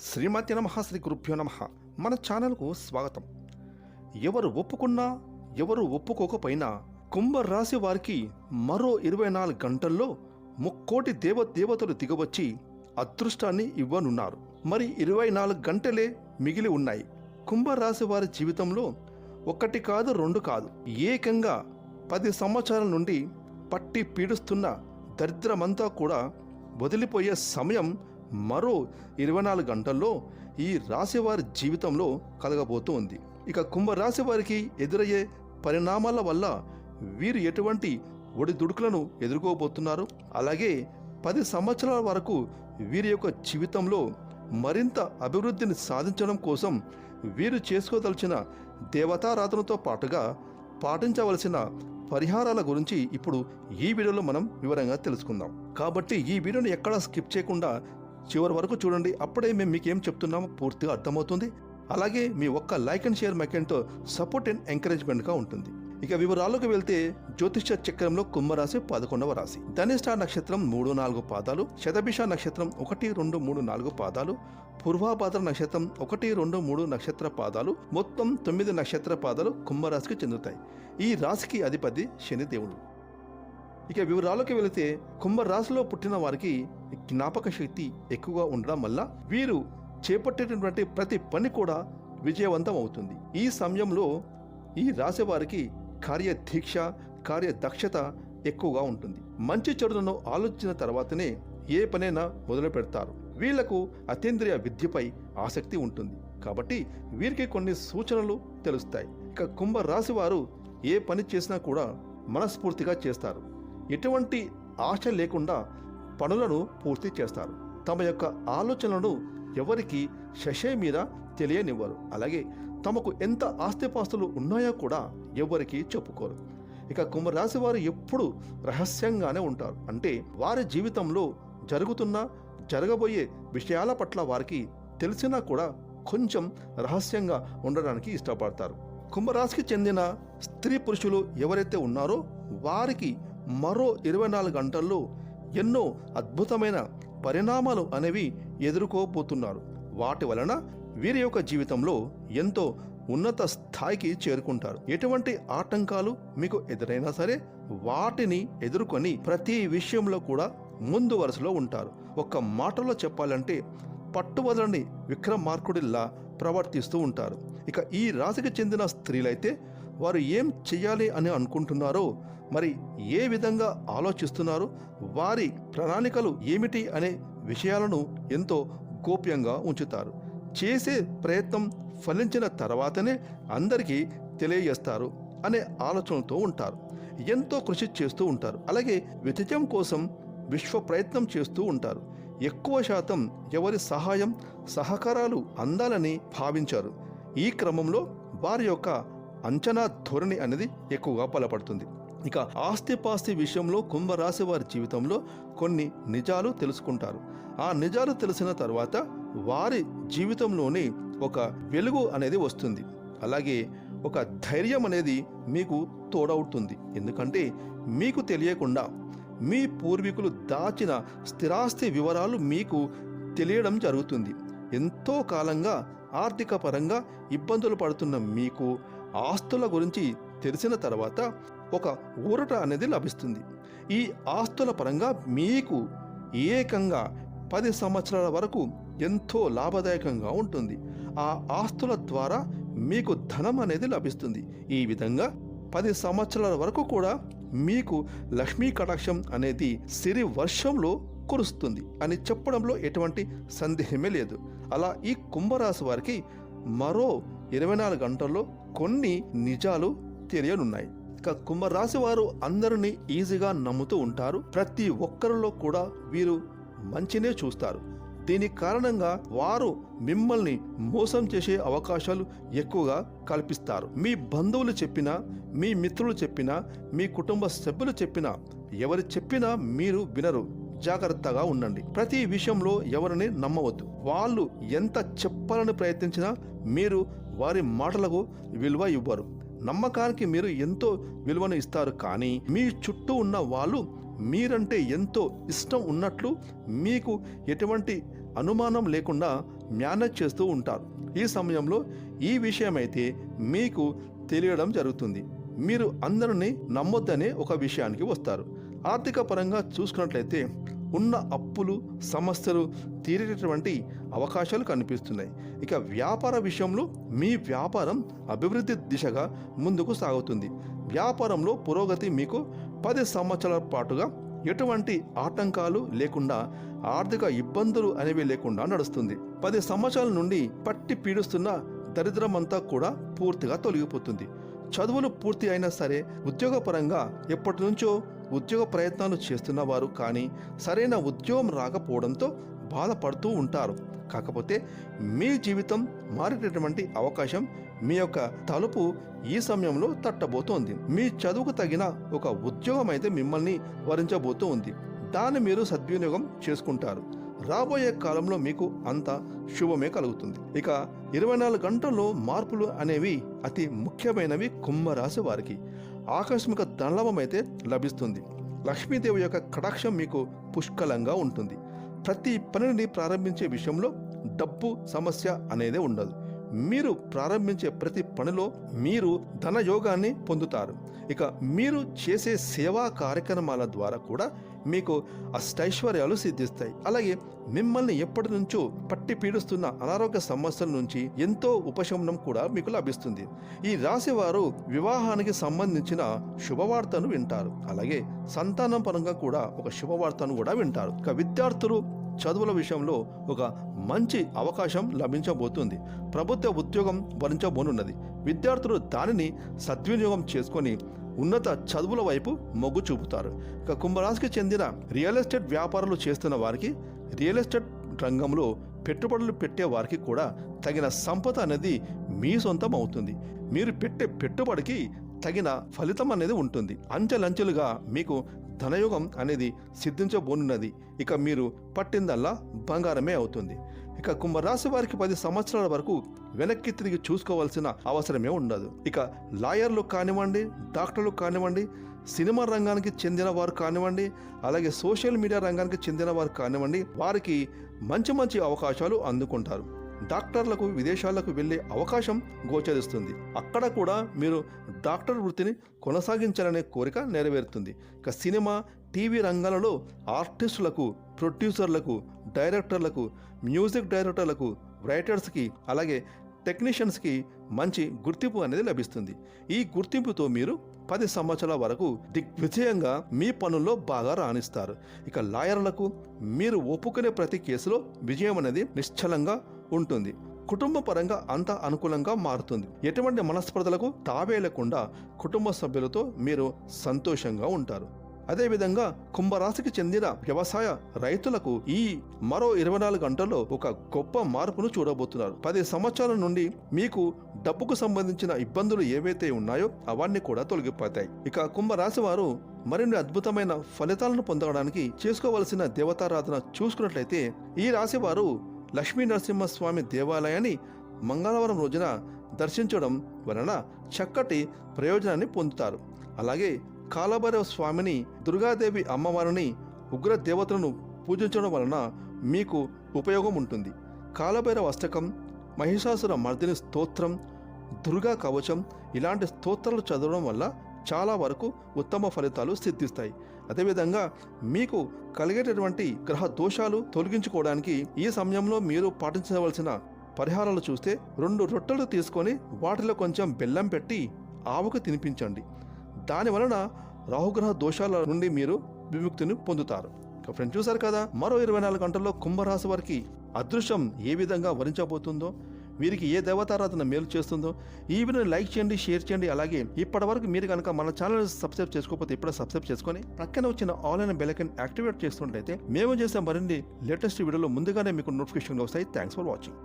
శ్రీమతి నమ శ్రీ గురుభ్యో నమ. మన ఛానల్కు స్వాగతం. ఎవరు ఒప్పుకున్నా ఎవరు ఒప్పుకోకపోయినా కుంభరాశి వారికి మరో ఇరవై నాలుగు గంటల్లో ముక్కోటి దేవ దేవతలు దిగవచ్చి అదృష్టాన్ని ఇవ్వనున్నారు. మరి ఇరవై నాలుగు గంటలే మిగిలి ఉన్నాయి. కుంభరాశి వారి జీవితంలో ఒకటి కాదు రెండు కాదు. ఏకంగా పది సంవత్సరాల నుండి పట్టి పీడిస్తున్న దరిద్రమంతా కూడా వదిలిపోయే సమయం మరో ఇరవై నాలుగు గంటల్లో ఈ రాశివారి జీవితంలో కలగబోతూ ఉంది. ఇక కుంభరాశి వారికి ఎదురయ్యే పరిణామాల వల్ల వీరు ఎటువంటి ఒడిదుడుకులను ఎదుర్కోబోతున్నారు? అలాగే పది సంవత్సరాల వరకు వీరి యొక్క జీవితంలో మరింత అభివృద్ధిని సాధించడం కోసం వీరు చేసుకోదలిచిన దేవతారాధనతో పాటుగా పాటించవలసిన పరిహారాల గురించి ఇప్పుడు ఈ వీడియోలో మనం వివరంగా తెలుసుకుందాం. కాబట్టి ఈ వీడియోని ఎక్కడా స్కిప్ చేయకుండా చివరి వరకు చూడండి అప్పుడే మేము మీకు ఏం చెప్తున్నామో పూర్తిగా అర్థమవుతుంది. అలాగే మీ ఒక్క లైక్ అండ్ షేర్ మెకెన్తో సపోర్ట్ అండ్ ఎంకరేజ్మెంట్గా ఉంటుంది. ఇక వివరాలకు వెళ్తే జ్యోతిష్య చక్రంలో కుంభరాశి పదకొండవ రాశి. ధనిష్ఠ నక్షత్రం మూడు నాలుగు పాదాలు శతభిష నక్షత్రం ఒకటి రెండు మూడు నాలుగు పాదాలు పూర్వాభాద్ర నక్షత్రం ఒకటి రెండు మూడు నక్షత్ర పాదాలు మొత్తం తొమ్మిది నక్షత్ర పాదాలు కుంభరాశికి చెందుతాయి. ఈ రాశికి అధిపతి శనిదేవుడు ఇక వివరాలకు వెళితే కుంభరాశిలో పుట్టిన వారికి జ్ఞాపక శక్తి ఎక్కువగా ఉండడం వల్ల వీరు చేపట్టేటటువంటి ప్రతి పని కూడా విజయవంతం అవుతుంది. ఈ సమయంలో ఈ రాశి వారికి కార్యదీక్ష కార్యదక్షత ఎక్కువగా ఉంటుంది. మంచి చెడులను ఆలోచించిన తర్వాతనే ఏ పనైనా మొదలు పెడతారు. వీళ్ళకు అతీంద్రియ విద్యపై ఆసక్తి ఉంటుంది. కాబట్టి వీరికి కొన్ని సూచనలు తెలుస్తాయి. ఇక కుంభ రాశి వారు ఏ పని చేసినా కూడా మనస్ఫూర్తిగా చేస్తారు. ఎటువంటి ఆశ లేకుండా పనులను పూర్తి చేస్తారు. తమ యొక్క ఆలోచనలను ఎవరికి శశే మీద తెలియనివ్వరు. అలాగే తమకు ఎంత ఆస్తిపాస్తులు ఉన్నాయో కూడా ఎవరికి చెప్పుకోరు. ఇక కుంభరాశి వారు ఎప్పుడు రహస్యంగానే ఉంటారు. అంటే వారి జీవితంలో జరుగుతున్న జరగబోయే విషయాల పట్ల వారికి తెలిసినా కూడా కొంచెం రహస్యంగా ఉండడానికి ఇష్టపడతారు. కుంభరాశికి చెందిన స్త్రీ పురుషులు ఎవరైతే ఉన్నారో వారికి మరో ఇరవై నాలుగు గంటల్లో ఎన్నో అద్భుతమైన పరిణామాలు అనేవి ఎదుర్కోబోతున్నారు. వాటి వలన వీరి యొక్క జీవితంలో ఎంతో ఉన్నత స్థాయికి చేరుకుంటారు. ఎటువంటి ఆటంకాలు మీకు ఎదురైనా సరే వాటిని ఎదుర్కొని ప్రతి విషయంలో కూడా ముందు వరుసలో ఉంటారు. ఒక్క మాటలో చెప్పాలంటే పట్టువదలని విక్రమార్కుడిలా ప్రవర్తిస్తూ ఉంటారు. ఇక ఈ రాశికి చెందిన స్త్రీలైతే వారు ఏం చెయ్యాలి అని అనుకుంటున్నారో మరి ఏ విధంగా ఆలోచిస్తున్నారు? వారి ప్రణాళికలు ఏమిటి అనే విషయాలను ఎంతో గోప్యంగా ఉంచుతారు. చేసే ప్రయత్నం ఫలించిన తర్వాతనే అందరికీ తెలియజేస్తారు అనే ఆలోచనతో ఉంటారు. ఎంతో కృషి చేస్తూ ఉంటారు. అలాగే విజయం కోసం విశ్వ ప్రయత్నం చేస్తూ ఉంటారు. ఎక్కువ శాతం ఎవరి సహాయం సహకారాలు అందాలని భావించారు. ఈ క్రమంలో వారి యొక్క అంచనా ధోరణి అనేది ఎక్కువగా బలపడుతుంది. ఇక ఆస్తిపాస్తి విషయంలో కుంభరాశి వారి జీవితంలో కొన్ని నిజాలు తెలుసుకుంటారు. ఆ నిజాలు తెలిసిన తర్వాత వారి జీవితంలోని ఒక వెలుగు అనేది వస్తుంది. అలాగే ఒక ధైర్యం అనేది మీకు తోడవుతుంది. ఎందుకంటే మీకు తెలియకుండా మీ పూర్వీకులు దాచిన స్థిరాస్తి వివరాలు మీకు తెలియడం జరుగుతుంది. ఎంతో కాలంగా ఆర్థిక పరంగా ఇబ్బందులు పడుతున్న మీకు ఆస్తుల గురించి తెలిసిన తర్వాత ఒక ఊరట అనేది లభిస్తుంది. ఈ ఆస్తుల పరంగా మీకు ఏకంగా పది సంవత్సరాల వరకు ఎంతో లాభదాయకంగా ఉంటుంది. ఆ ఆస్తుల ద్వారా మీకు ధనం అనేది లభిస్తుంది. ఈ విధంగా పది సంవత్సరాల వరకు కూడా మీకు లక్ష్మీ కటాక్షం అనేది సిరి వర్షంలో కురుస్తుంది అని చెప్పడంలో ఎటువంటి సందేహమే లేదు. అలా ఈ కుంభరాశి వారికి మరో ఇరవై నాలుగు గంటల్లో కొన్ని నిజాలు తెలియనున్నాయి ఇక కుంభరాశి వారు అందరినీ ఈజీగా నమ్ముతూ ఉంటారు. ప్రతి ఒక్కరిలో కూడా వీరు మంచినే చూస్తారు. దీని కారణంగా వారు మిమ్మల్ని మోసం చేసే అవకాశాలు ఎక్కువగా కల్పిస్తారు. మీ బంధువులు చెప్పినా మీ మిత్రులు చెప్పినా మీ కుటుంబ సభ్యులు చెప్పినా ఎవరు చెప్పినా మీరు వినరు. జాగ్రత్తగా ఉండండి. ప్రతి విషయంలో ఎవరిని నమ్మవద్దు. వాళ్ళు ఎంత చెప్పాలని ప్రయత్నించినా మీరు వారి మాటలకు విలువ ఇవ్వరు. నమ్మకానికి మీరు ఎంతో విలువను ఇస్తారు కానీ మీ చుట్టూ ఉన్న వాళ్ళు మీరంటే ఎంతో ఇష్టం ఉన్నట్లు మీకు ఎటువంటి అనుమానం లేకుండా మేనేజ్ చేస్తూ ఉంటారు. ఈ సమయంలో ఈ విషయమైతే మీకు తెలియడం జరుగుతుంది. మీరు అందరినీ నమ్మొద్దనే ఒక విషయానికి వస్తారు. ఆర్థిక పరంగా చూసుకున్నట్లయితే ఉన్న అప్పులు సమస్యలు తీరేటటువంటి అవకాశాలు కనిపిస్తున్నాయి. ఇక వ్యాపార విషయంలో మీ వ్యాపారం అభివృద్ధి దిశగా ముందుకు సాగుతుంది. వ్యాపారంలో పురోగతి మీకు పది సంవత్సరాల పాటుగా ఎటువంటి ఆటంకాలు లేకుండా ఆర్థిక ఇబ్బందులు అనేవి లేకుండా నడుస్తుంది. పది సంవత్సరాల నుండి పట్టి పీడిస్తున్న దరిద్రమంతా కూడా పూర్తిగా తొలగిపోతుంది. చదువులు పూర్తి అయినా సరే ఉద్యోగపరంగా ఎప్పటి నుంచో ఉద్యోగ ప్రయత్నాలు చేస్తున్న వారు కానీ సరైన ఉద్యోగం రాకపోవడంతో బాధపడుతూ ఉంటారు. కాకపోతే మీ జీవితం మారేటటువంటి అవకాశం మీ యొక్క తలుపు ఈ సమయంలో తట్టబోతోంది. మీ చదువుకు తగిన ఒక ఉద్యోగం అయితే మిమ్మల్ని వరించబోతూ ఉంది దాన్ని మీరు సద్వినియోగం చేసుకుంటారు. రాబోయే కాలంలో మీకు అంత శుభమే కలుగుతుంది. ఇక ఇరవై నాలుగు గంటల్లో మార్పులు అనేవి అతి ముఖ్యమైనవి కుంభరాశి వారికి. ఆకస్మిక ధనలాభం అయితే లభిస్తుంది. లక్ష్మీదేవి యొక్క కటాక్షం మీకు పుష్కలంగా ఉంటుంది. ప్రతి పనిని ప్రారంభించే విషయంలో డబ్బు సమస్య అనేది ఉండదు. మీరు ప్రారంభించే ప్రతి పనిలో మీరు ధనయోగాన్ని పొందుతారు. ఇక మీరు చేసే సేవా కార్యక్రమాల ద్వారా కూడా మీకు అష్టైశ్వర్యాలు సిద్ధిస్తాయి. అలాగే మిమ్మల్ని ఎప్పటి నుంచో పట్టి పీడిస్తున్న అనారోగ్య సమస్యల నుంచి ఎంతో ఉపశమనం కూడా మీకు లభిస్తుంది. ఈ రాశి వారు వివాహానికి సంబంధించిన శుభవార్తను వింటారు. అలాగే సంతానం పరంగా కూడా ఒక శుభవార్తను కూడా వింటారు. ఇక విద్యార్థులు చదువుల విషయంలో ఒక మంచి అవకాశం లభించబోతుంది. ప్రభుత్వ ఉద్యోగం వరించబోనున్నది. విద్యార్థులు దానిని సద్వినియోగం చేసుకొని ఉన్నత చదువుల వైపు మొగ్గు చూపుతారు. ఇక కుంభరాశికి చెందిన రియల్ ఎస్టేట్ వ్యాపారాలు చేస్తున్న వారికి రియల్ ఎస్టేట్ రంగంలో పెట్టుబడులు పెట్టే వారికి కూడా తగిన సంపద అనేది మీ సొంతం అవుతుంది. మీరు పెట్టే పెట్టుబడికి తగిన ఫలితం అనేది ఉంటుంది. అంచెలంచెలుగా మీకు ధనయోగం అనేది సిద్ధించబోనున్నది. ఇక మీరు పట్టిందల్లా బంగారమే అవుతుంది. ఇక కుంభరాశి వారికి పది సంవత్సరాల వరకు వెనక్కి తిరిగి చూసుకోవాల్సిన అవసరమే ఉండదు. ఇక లాయర్లు కానివ్వండి డాక్టర్లు కానివ్వండి సినిమా రంగానికి చెందిన వారు కానివ్వండి అలాగే సోషల్ మీడియా రంగానికి చెందిన వారు కానివ్వండి వారికి మంచి మంచి అవకాశాలు అందుకుంటారు. డాక్టర్లకు విదేశాలకు వెళ్ళే అవకాశం గోచరిస్తుంది. అక్కడ కూడా మీరు డాక్టర్ వృత్తిని కొనసాగించాలనే కోరిక నెరవేరుతుంది. ఇక సినిమా టీవీ రంగాలలో ఆర్టిస్టులకు ప్రొడ్యూసర్లకు డైరెక్టర్లకు మ్యూజిక్ డైరెక్టర్లకు రైటర్స్కి అలాగే టెక్నీషియన్స్కి మంచి గుర్తింపు అనేది లభిస్తుంది. ఈ గుర్తింపుతో మీరు పది సంవత్సరాల వరకు దిగ్విజయంగా మీ పనుల్లో బాగా రాణిస్తారు. ఇక లాయర్లకు మీరు ఒప్పుకునే ప్రతి కేసులో విజయం అనేది నిశ్చలంగా ఉంటుంది. కుటుంబ పరంగా అంత అనుకూలంగా మారుతుంది. ఎటువంటి మనస్పర్ధలకు తావేలకుండా కుటుంబ సభ్యులతో మీరు సంతోషంగా ఉంటారు. అదేవిధంగా కుంభరాశికి చెందిన వ్యవసాయ రైతులకు ఈ మరో ఇరవై నాలుగు గంటల్లో ఒక గొప్ప మార్పును చూడబోతున్నారు. పది సంవత్సరాల నుండి మీకు డబ్బుకు సంబంధించిన ఇబ్బందులు ఏవైతే ఉన్నాయో అవన్నీ కూడా తొలగిపోతాయి. ఇక కుంభరాశి వారు మరిన్ని అద్భుతమైన ఫలితాలను పొందడానికి చేసుకోవలసిన దేవతారాధన చూసుకున్నట్లయితే ఈ రాశి వారు లక్ష్మీ నరసింహస్వామి దేవాలయాన్ని మంగళవారం రోజున దర్శించడం వలన చక్కటి ప్రయోజనాన్ని పొందుతారు. అలాగే కాలభైరవ స్వామిని దుర్గాదేవి అమ్మవారిని ఉగ్ర దేవతలను పూజించడం వలన మీకు ఉపయోగం ఉంటుంది. కాలభైరవ అష్టకం మహిషాసుర మర్దిని స్తోత్రం దుర్గా కవచం ఇలాంటి స్తోత్రాలు చదవడం వల్ల చాలా వరకు ఉత్తమ ఫలితాలు సిద్ధిస్తాయి. అదేవిధంగా మీకు కలిగేటటువంటి గ్రహ దోషాలు తొలగించుకోవడానికి ఈ సమయంలో మీరు పాటించవలసిన పరిహారాలు చూస్తే రెండు రొట్టెలు తీసుకొని వాటిలో కొంచెం బెల్లం పెట్టి ఆవుకు తినిపించండి. దాని వలన రాహుగ్రహ దోషాల నుండి మీరు విముక్తిని పొందుతారు. ఫ్రెండ్ ఫ్రెండ్స్ కదా మరో ఇరవై నాలుగు గంటల్లో కుంభరాశి వారికి అదృశ్యం ఏ విధంగా వరించబోతుందో? వీరికి ఏ దేవతారాధన మేలు చేస్తుందో ఈ వీడియోని లైక్ చేయండి షేర్ చేయండి. అలాగే ఇప్పటివరకు మీరు కనుక మన ఛానల్ సబ్స్క్రైబ్ చేసుకోకపోతే ఇప్పుడే సబ్స్క్రైబ్ చేసుకొని పక్కన వచ్చిన ఆన్లైన్ బెలకన్ యాక్టివేట్ చేస్తున్నట్లయితే మేము చేసే మరిన్ని లేటెస్ట్ వీడియోలు ముందుగానే మీకు నోటిఫికేషన్ వస్తాయి. Thanks for watching